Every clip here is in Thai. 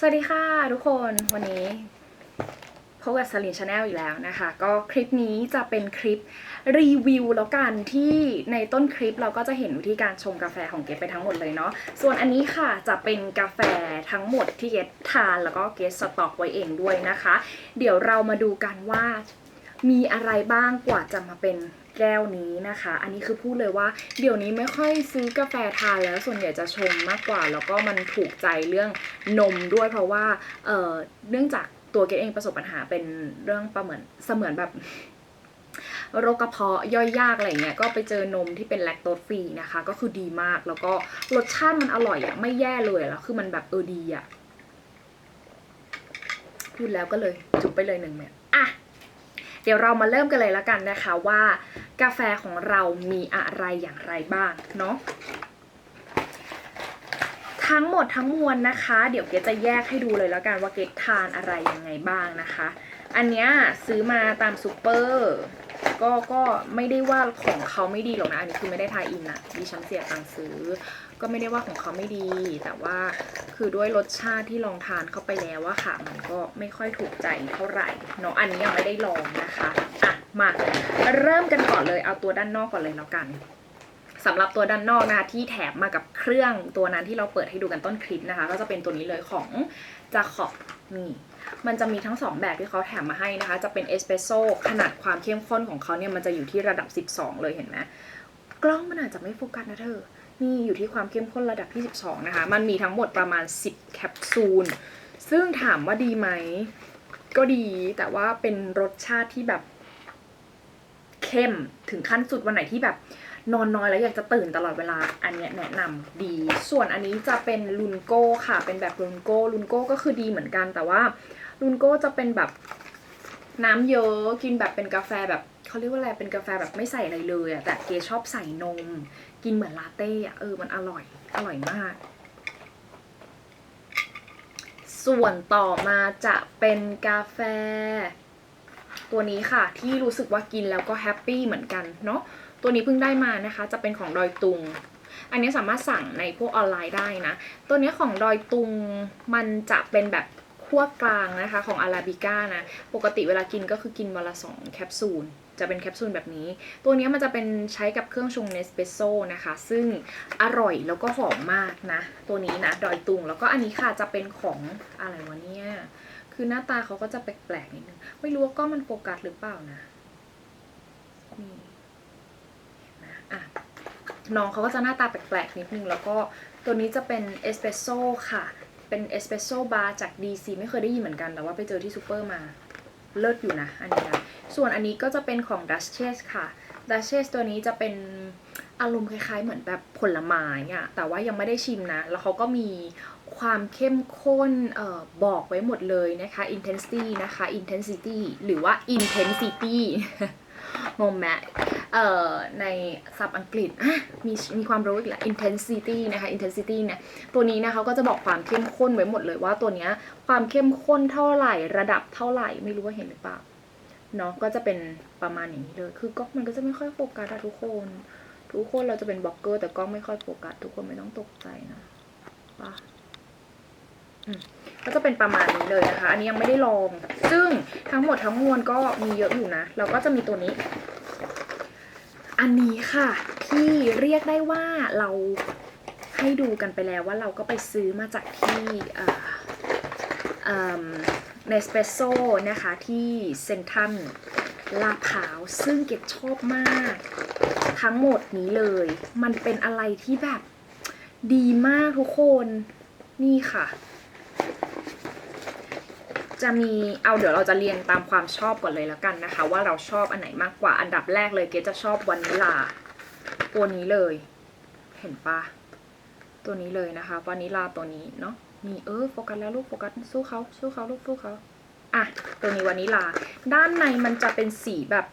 สวัสดีค่ะทุกคนวันนี้พบกับสลินชาแนลอีกแล้วนะคะ ก็คลิปนี้จะเป็นคลิปรีวิวแล้วกันที่ในต้นคลิปเราก็จะเห็นวิธีการชงกาแฟของเกดไปทั้งหมดเลยเนาะส่วนอันนี้ค่ะจะเป็นกาแฟทั้งหมดที่เกดทานแล้วก็เกดสต็อกไว้เองด้วยนะคะ เดี๋ยวเรามาดูกันว่ามีอะไรบ้างกว่าจะมาเป็น แก้วนี้นะคะ อันนี้คือพูดเลยว่าเดี๋ยวนี้ไม่ค่อยซื้อกาแฟทานแล้วส่วนใหญ่จะชงมากกว่า แล้วก็มันถูกใจเรื่องนมด้วยเพราะว่าเอ่อเนื่องจากตัวเกดเองประสบปัญหาเป็นเรื่องประเหมือนเสมือนแบบโรคกระเพาะย่อยยากอะไรเงี้ยก็ไปเจอนมที่เป็นแลคโตสฟรีนะคะ ก็คือดีมากแล้วก็รสชาติมันอร่อยอะไม่แย่เลยแล้วคือมันแบบเออดีอะพูดแล้วก็เลยจุบไปเลยหนึ่งเม็ดอะ เดี๋ยวเรามาเริ่มกันเลยแล้วกันนะคะว่ากาแฟของเรามีอะไรอย่างไรบ้างเนาะทั้งหมดทั้งมวลนะคะ เดี๋ยวเกดจะแยกให้ดูเลยแล้วกันว่าเกดทานอะไรยังไงบ้างนะคะ อันเนี้ยซื้อมาตามซูเปอร์ก็ก็ไม่ได้ว่าของเขาไม่ดีหรอกนะ อันนี้คือไม่ได้ทายอินนะดิฉันเสียตังค์ซื้อ ก็ไม่ได้ว่าของเขาไม่ดี แต่ว่า คือด้วยรสชาติที่ลองทานเข้าไปแล้วอะค่ะ มันก็ไม่ค่อยถูกใจเท่าไหร่เนาะอันนี้ยังไม่ได้ลองนะคะอะมาเริ่มกันก่อนเลยเอาตัวด้านนอกก่อนเลยแล้วกันสำหรับตัวด้านนอกนะคะที่แถมมากับเครื่องตัวนั้นที่เราเปิดให้ดูกันต้นคลิปนะคะ ก็จะเป็นตัวนี้เลยของจาขอบนี่มันจะมีทั้ง 2 แบบที่เขาแถมมาให้นะคะ จะเป็นเอสเปรสโซ่ขนาดความเข้มข้นของเขาเนี่ยมันจะอยู่ที่ระดับ 12 เลยเห็นไหมกล้องมันอาจจะไม่โฟกัสนะเธอ นี่อยู่ที่ความเข้มข้นระดับที่ 12 นะคะ มันมีทั้งหมดประมาณ 10 แคปซูล ซึ่งถามว่าดีไหม ก็ดีแต่ว่าเป็นรสชาติที่แบบ เข้มถึงขั้นสุดวันไหนที่แบบ นอนน้อยแล้วอยากจะตื่นตลอดเวลา อันเนี้ยแนะนำดี ส่วนอันนี้จะเป็นลุนโก้ค่ะ เป็นแบบลุนโก้ลุนโก้ก็คือดีเหมือนกันแต่ว่าลุนโก้จะเป็นแบบ น้ำเยอะกินแบบเป็นกาแฟแบบเขาเรียกว่าอะไรเป็นกาแฟแบบไม่ใส่อะไรเลยอะแต่เกชอบใส่นม กินเหมือนลาเต้อะเออมันอร่อย อร่อยมาก ส่วนต่อมาจะเป็นกาแฟ ตัวนี้ค่ะที่รู้สึกว่ากินแล้วก็แฮปปี้เหมือนกันเนาะตัวนี้เพิ่งได้มานะคะ จะเป็นของดอยตุง อันนี้สามารถสั่งในพวกออนไลน์ได้นะ ตัวนี้ของดอยตุงมันจะเป็นแบบ ขั้วกลางนะคะของอาราบิก้านะ ปกติเวลากินก็คือกินวันละสองแคปซูล จะเป็นแคปซูลแบบนี้ ตัวนี้มันจะเป็นใช้กับเครื่องชงเนสเปรสโซ่นะคะ ซึ่งอร่อยแล้วก็หอมมากนะ ตัวนี้นะ ดอยตุง แล้วก็อันนี้ค่ะจะเป็นของอะไรวะเนี่ย คือหน้าตาเขาก็จะแปลกๆนิดนึง ไม่รู้ว่ากล้องมันโฟกัสหรือเปล่านะนี่นะอะน้องเขาก็จะหน้าตาแปลกๆนิดนึง แล้วก็ตัวนี้จะเป็นเอสเปรสโซ่ค่ะ เป็นเอสเปรสโซ่บาร์จาก DC ไม่เคยได้ยินเหมือนกัน แต่ว่าไปเจอที่ซูเปอร์มา เลิศอยู่นะอันนี้นะส่วนอันนี้ก็จะเป็นของ Duchess ค่ะ Duchess ตัวนี้จะเป็นอารมณ์คล้ายๆ เหมือนแบบผลไม้อะแต่ว่ายังไม่ได้ชิมนะ แล้วเขาก็มีความเข้มข้นออบอกไว้หมดเลยนะคะ intensity นะคะ intensity หรือว่า intensity งงไหมเอ่อในศัพท์อังกฤษมีมีความรู้อีกแล้ว intensity นะคะ intensity เนี่ยตัวนี้นะคะก็จะบอกความเข้มข้นไว้หมดเลยว่าตัวเนี้ยความเข้มข้นเท่าไหร่ระดับเท่าไหร่ไม่รู้ว่าเห็นหรือเปล่าเนาะก็จะเป็นประมาณอย่างนี้เลย คือกล้องมันก็จะไม่ค่อยโฟกัสทุกคน ทุกคนเราจะเป็นบล็อกเกอร์ แต่กล้องไม่ค่อยโฟกัสทุกคนไม่ต้องตกใจนะป่ะก็จะเป็นประมาณนี้เลยนะคะ อันนี้ยังไม่ได้ลอง ซึ่งทั้งหมดทั้งมวลก็มีเยอะอยู่นะแล้วก็จะมีตัวนี้ อันนี้ค่ะที่เรียกได้ว่าเราให้ดูกันไปแล้วว่าเราก็ไปซื้อมาจากที่เนสเปรสโซนะคะที่เซนทันลาพาวซึ่งเก็บชอบมาก ทั้งหมดนี้เลย มันเป็นอะไรที่แบบดีมากทุกคน นี่ค่ะ จะมีเอาเดี๋ยวเราจะเรียงตามความชอบก่อนเลยแล้วกันนะคะ ว่าเราชอบอันไหนมากกว่าอันดับแรกเลยเกจะชอบวานิลาตัวนี้เลย เห็นปะตัวนี้เลยนะคะวานิลาตัวนี้เนาะนี่เออโฟกัสแล้วลูกโฟกัสสู้เขาสู้เขาลูกสู้เขาอะตัวนี้วานิลา ด้านในมันจะเป็นสีแบบ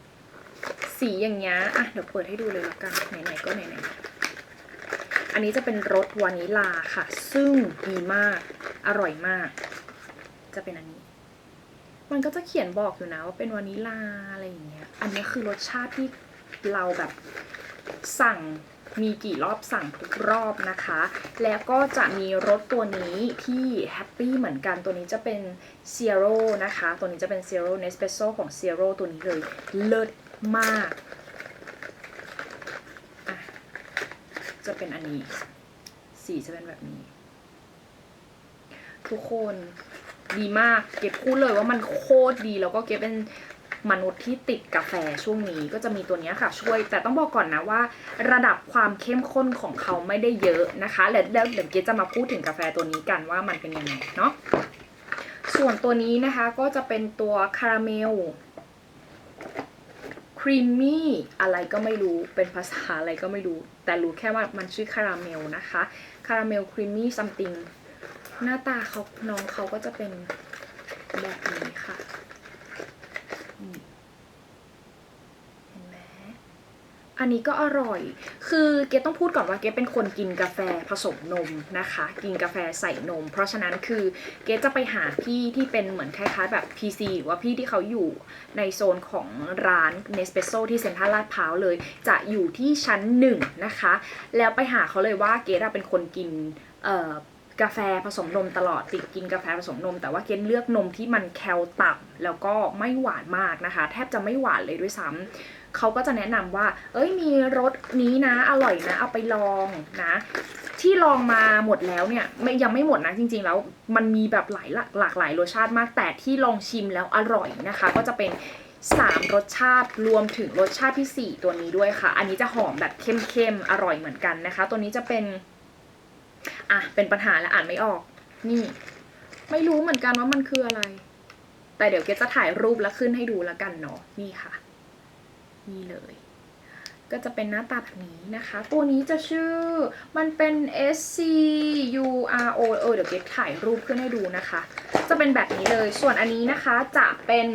สีอย่างเงี้ยอะเดี๋ยวเปิดให้ดูเลยแล้วกันไหนๆก็ไหนๆอันนี้จะเป็นรสวานิลาค่ะ ซึ่งดีมากอร่อยมาก จะเป็นอันนี้ มันก็จะเขียนบอกอยู่นะว่าเป็นวานิลาอะไรอย่างเงี้ย อันนี้คือรสชาติที่เราแบบสั่งมีกี่รอบสั่งทุกรอบนะคะ แล้วก็จะมีรสตัวนี้ที่แฮปปี้เหมือนกัน ตัวนี้จะเป็น Zero นะคะ ตัวนี้จะเป็น Zero Nespresso ของ Zero ตัวนี้เลย เลิศมากอะจะเป็นอันนี้ สีจะเป็นแบบนี้ ทุกคน ดีมาก เก็บพูดเลยว่ามันโคตรดีแล้วก็เก็บเป็นมนุษย์ที่ติดกาแฟช่วงนี้ก็จะมีตัวนี้ค่ะช่วย แต่ต้องบอกก่อนนะว่า ระดับความเข้มข้นของเขาไม่ได้เยอะนะคะแล้วเดี๋ยวเกรดจะมาพูดถึงกาแฟตัวนี้กันว่ามันเป็นยังไงเนาะส่วนตัวนี้นะคะก็จะเป็นตัวคาราเมลครีมมี่อะไรก็ไม่รู้เป็นภาษาอะไรก็ไม่รู้ แต่รู้แค่ว่ามันชื่อคาราเมลนะคะคาราเมลครีมมี่ซัมติง หน้าตาเขาน้องเขาก็จะเป็นแบบนี้ค่ะนี่เห็นไหมอันนี้ก็อร่อย คือเกดต้องพูดก่อนว่าเกดเป็นคนกินกาแฟผสมนมนะคะ กินกาแฟใส่นม เพราะฉะนั้นคือเกดจะไปหาพี่ที่เป็นเหมือนคล้ายๆแบบ PC หรือว่าพี่ที่เขาอยู่ในโซนของร้าน Nespresso ที่เซ็นทรัลลาดพร้าวเลย จะอยู่ที่ชั้นหนึ่งนะคะ แล้วไปหาเขาเลยว่าเกดเป็นคนกินเอ่อ กาแฟผสมนมตลอดติดกินกาแฟผสมนม แต่ว่าเกดเลือกนมที่มันแคลต่ำแล้วก็ไม่หวานมากนะคะ แทบจะไม่หวานเลยด้วยซ้ำเขาก็จะแนะนำว่า เอ้ยมีรสนี้นะ อร่อยนะ เอาไปลองนะ ที่ลองมาหมดแล้วเนี่ยไม่ยังไม่หมดนะจริง ๆ แล้วมันมีแบบหลายหลากหลากหลายรสชาติมาก แต่ที่ลองชิมแล้วอร่อยนะคะ ก็จะเป็น3รสชาติรวมถึงรสชาติที่ 4 ตัวนี้ด้วยค่ะ อันนี้จะหอมแบบเข้มๆอร่อยเหมือนกันนะคะ ตัวนี้จะเป็น อะเป็นปัญหาและอ่านไม่ออก นี่ ไม่รู้เหมือนกันว่ามันคืออะไร แต่เดี๋ยวเกดจะถ่ายรูปแล้วขึ้นให้ดูแล้วกันเนาะนี่ค่ะ นี่เลย ก็จะเป็นหน้าตาแบบนี้นะคะ ตัวนี้จะชื่อมันเป็น S C U R O เออเดี๋ยวเกดถ่ายรูปขึ้นให้ดูนะคะ จะเป็นแบบนี้เลย ส่วนอันนี้นะคะจะเป็น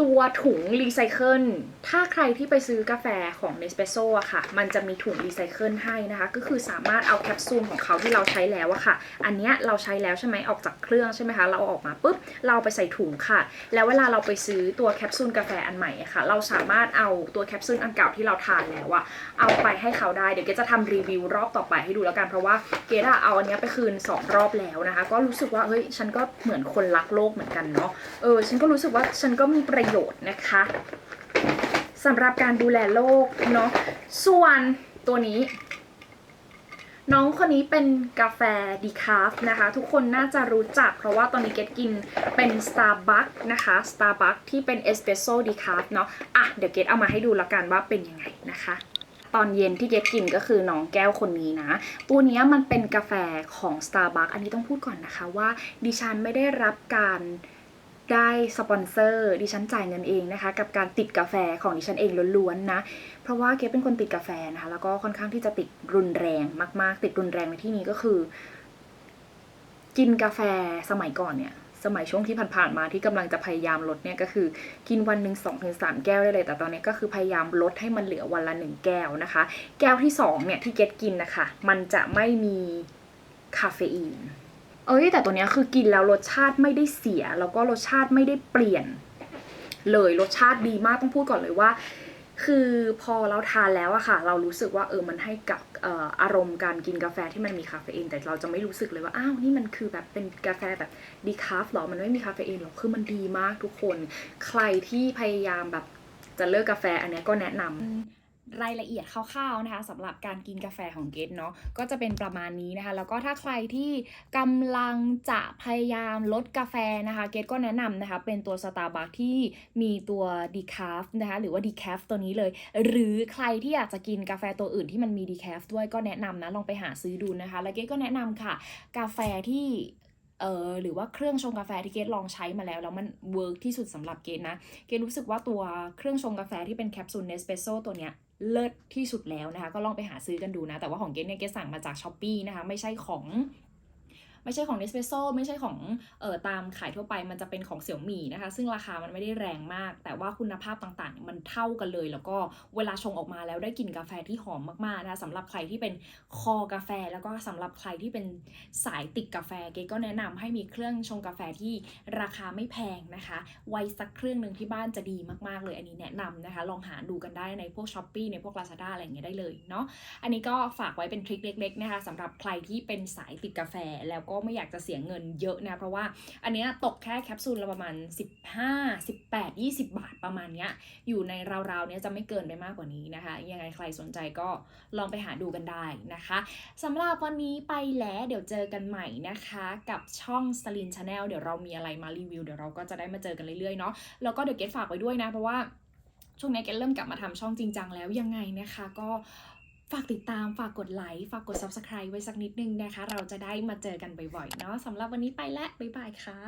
ตัวถุงรีไซเคิล ถ้าใครที่ไปซื้อกาแฟของ Nespresso อะค่ะ มันจะมีถุงรีไซเคิลให้นะคะ ก็คือสามารถเอาแคปซูลของเขาที่เราใช้แล้วอะค่ะ อันเนี้ยเราใช้แล้วใช่ไหมออกจากเครื่องใช่ไหมคะ เราออกมาปุ๊บ เราไปใส่ถุงค่ะ แล้วเวลาเราไปซื้อตัวแคปซูลกาแฟอันใหม่อะค่ะ เราสามารถเอาตัวแคปซูลอันเก่าที่เราทานแล้วอะเอาไปให้เขาได้ เดี๋ยวเกดจะทำรีวิวรอบต่อไปให้ดูแล้วกัน เพราะว่าเกดอะเอาอันเนี้ยไปคืน 2 รอบแล้วนะคะ ก็รู้สึกว่าเฮ้ย ฉันก็เหมือนคนรักโลกเหมือนกันเนาะ เออ ฉันก็รู้สึกว่าฉันก็มีประโยชน์นะคะสำหรับการดูแลโลกเนาะส่วนตัวนี้ น้องคนนี้เป็นกาแฟดีคาฟนะคะ ทุกคนน่าจะรู้จัก เพราะว่าตอนนี้เกดกินเป็น Starbucks นะคะ Starbucks ที่เป็นเอสเปรสโซ่ดีคาฟเนาะอะเดี๋ยวเกดเอามาให้ดูล้วกันว่าเป็นยังไงนะคะตอนเย็นที่เกดกินก็คือน้องแก้วคนนี้นะ ตัวนี้มันเป็นกาแฟของ Starbucks อันนี้ต้องพูดก่อนนะคะว่าดิฉันไม่ได้รับการ ได้สปอนเซอร์ดิฉันจ่ายเงินเองนะคะ กับการติดกาแฟของดิฉันเองล้วนๆนะ เพราะว่าเกดเป็นคนติดกาแฟนะคะ แล้วก็ค่อนข้างที่จะติดรุนแรงมาก ๆ ติดรุนแรงในที่นี้ก็คือ กินกาแฟสมัยก่อนเนี่ย สมัยช่วงที่ผ่านๆมาที่กำลังจะพยายามลดเนี่ยก็คือกินวันหนึ่งสองถึงสามแก้วได้เลย แต่ตอนนี้ก็คือพยายามลดให้มันเหลือวันละหนึ่งแก้วนะคะ แก้วที่สองเนี่ยที่เกดกินนะคะมันจะไม่มีคาเฟอีน เอ้ยแต่ตัวเนี้ยคือกินแล้วรสชาติไม่ได้เสีย แล้วก็รสชาติไม่ได้เปลี่ยน เลยรสชาติดีมากต้องพูดก่อนเลยว่า คือพอเราทานแล้วอะค่ะ เรารู้สึกว่าเออมันให้กับอออารมณ์การกินกาแฟที่มันมีคาเฟอีนแต่เราจะไม่รู้สึกเลยว่าอ้าวนี่มันคือแบบเป็นกาแฟแบบดีคาฟหรอมันไม่มีคาเฟอีนหรอคือมันดีมากทุกคน ใครที่พยายามแบบจะเลิกกาแฟอันเนี้ยก็แนะนำ รายละเอียดคร่าวๆนะคะสำหรับการกินกาแฟของเกดเนาะก็จะเป็นประมาณนี้นะคะ แล้วก็ถ้าใครที่กำลังจะพยายามลดกาแฟนะคะ เกดก็แนะนำนะคะ เป็นตัว Starbucks ที่มีตัว decaf นะคะหรือว่า decaf ตัวนี้เลย หรือใครที่อยากจะกินกาแฟตัวอื่นที่มันมี decaf ด้วยก็แนะนำนะลองไปหาซื้อดูนะคะ แล้วเกดก็แนะนำค่ะ กาแฟที่เออหรือว่าเครื่องชงกาแฟที่เกดลองใช้มาแล้วแล้วมันเวิร์กที่สุดสำหรับเกดนะ เกดรู้สึกว่าตัวเครื่องชงกาแฟที่เป็นแคปซูลเนสเปรสโซตัวเนี้ย เลิศที่สุดแล้วนะคะ ก็ลองไปหาซื้อกันดูนะ แต่ว่าของเกดเนี่ยเกดสั่งมาจากช้อปปีนะคะ ไม่ใช่ของ ไม่ใช่ของ Nespresso ไม่ใช่ของเอ่อตามขายทั่วไปมันจะเป็นของเสี่ยวหมี่นะคะ ซึ่งราคามันไม่ได้แรงมาก แต่ว่าคุณภาพต่างๆ มันเท่ากันเลย แล้วก็เวลาชงออกมาแล้วได้กลิ่นกาแฟที่หอมมากๆนะคะสำหรับใครที่เป็นคอกาแฟ แล้วก็สำหรับใครที่เป็นสายติดกาแฟเกก็แนะนำให้มีเครื่องชงกาแฟที่ราคาไม่แพงนะคะ ไว้สักเครื่องหนึ่งที่บ้านจะดีมากๆเลย อันนี้แนะนำนะคะ ลองหาดูกันได้ในพวก s h อ p e e ในพวก Lazada อะไรอย่างเงี้ยได้เลยเนาะอันนี้ก็ฝากไว้เป็นทริคเล็กๆนะคะสำหรับใครที่เป็นสายติดกาแฟแล้วก็ไม่อยากจะเสียเงินเยอะนะ เพราะว่าอันเนี้ยตกแค่แคปซูลละประมาณ 15 18 20 บาทประมาณเนี้ย อยู่ในราวๆเนี้ยจะไม่เกินไปมากกว่านี้นะคะ ยังไงใครสนใจก็ลองไปหาดูกันได้นะคะสำหรับวันนี้ไปแล้วเดี๋ยวเจอกันใหม่นะคะ กับช่อง s l i n Channel เดี๋ยวเรามีอะไรมารีวิวเดี๋ยวเราก็จะได้มาเจอกันเรื่อยๆเนาะแล้วก็เดี๋ยวเกดฝากไว้ด้วยนะเพราะว่าช่วงนี้เกดเริ่มกลับมาทำช่องจริงจังแล้วยังไงนะคะ ก็ ฝากติดตาม ฝากกดไลค์ ฝากกด subscribe ไว้สักนิดนึงนะคะ เราจะได้มาเจอกันบ่อยๆ เนาะสำหรับวันนี้ไปแล้วบ๊ายบายค่ะ